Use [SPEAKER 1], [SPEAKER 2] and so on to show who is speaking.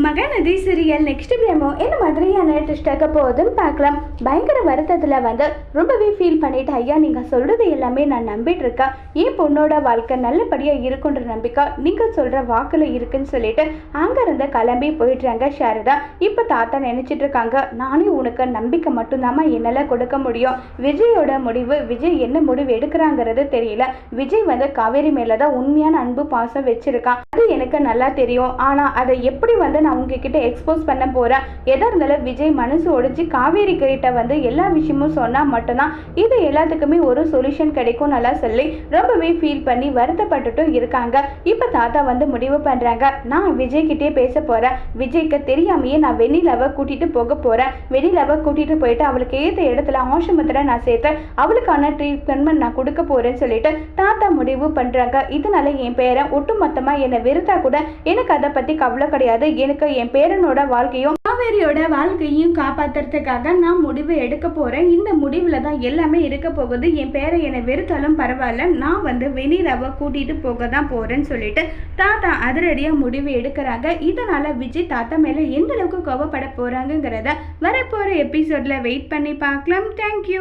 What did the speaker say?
[SPEAKER 1] Mahanadi serial next பிரேமோ என்ன மாதிரியான ட்விஸ்டாக போகுதுன்னு பார்க்கலாம். பயங்கர வருத்தத்தில் வந்து ரொம்பவே ஃபீல் பண்ணிட்டு ஐயா நீங்கள் சொல்கிறது எல்லாமே நான் நம்பிட்டு இருக்கேன். என் பொண்ணோட வாழ்க்கை நல்லபடியாக இருக்குன்ற நம்பிக்கை நீங்கள் சொல்கிற வாக்கில் இருக்குன்னு சொல்லிட்டு அங்கேருந்து கிளம்பி போயிடுறாங்க ஷாரதா இப்போ தாத்தா நினச்சிட்டு இருக்காங்க நானே உனக்கு நம்பிக்கை மட்டும்தாம்மா என்னால் கொடுக்க முடியும். விஜயோட முடிவு விஜய் என்ன முடிவு எடுக்கிறாங்கிறது தெரியல. விஜய் வந்து காவேரி மேலே தான் உண்மையான அன்பு பாசம் வச்சுருக்கான். அது எனக்கு நல்லா தெரியும். ஆனால் அதை எப்படி வந்து நான் உங்ககிட்ட எக்ஸ்போஸ் பண்ண போகிறேன் எதாக இருந்தாலும் விஜய் மனசு ஒடிச்சு காவேரி கிட்ட வந்து எல்லா விஷயமும் சொன்னால் மட்டும்தான். இது எல்லாத்துக்குமே ஒரு சொல்யூஷன் கிடைக்கும் நல்லா சொல்லி ரொம்பவே ஃபீல் பண்ணி வருத்தப்பட்டுட்டும் இருக்காங்க. இப்போ தாத்தா வந்து முடிவு பண்ணுறாங்க நான் விஜய்கிட்டே பேச போகிறேன் விஜய்க்கு தெரியாமையே நான் வெண்ணிலாவை கூட்டிகிட்டு போக போகிறேன் வெண்ணிலாவை கூட்டிகிட்டு போயிட்டு அவளுக்கு ஏற்ற இடத்துல ஆசிரமத்தில் நான் சேர்த்து அவளுக்கான ட்ரீட்மெண்ட் நான் கொடுக்க போகிறேன்னு சொல்லிட்டு தாத்தா முடிவு பண்ணுறாங்க இதனால என் பேரை ஒட்டுமொத்தமாக என்னை இருந்தால் கூட எனக்கு அதை பற்றி கவலை கிடையாது. எனக்கு என் பேரனோட வாழ்க்கையும் காவேரியோட வாழ்க்கையும் காப்பாத்துறதுக்காக நான் முடிவு எடுக்க போகிறேன் இந்த முடிவில் தான் எல்லாமே இருக்க போகுது. என் பேரை என்னை வெறுத்தாலும் பரவாயில்ல. நான் வந்து வெனிலாவை கூட்டிகிட்டு போக தான் போகிறேன்னு சொல்லிட்டு தாத்தா அதிரடியாக முடிவு எடுக்கிறாங்க. இதனால் விஜய் தாத்தா மேலே எந்த அளவுக்கு கோவப்பட போகிறாங்கங்கிறத வரப்போகிற எபிசோடில் வெயிட் பண்ணி பார்க்கலாம். தேங்க்யூ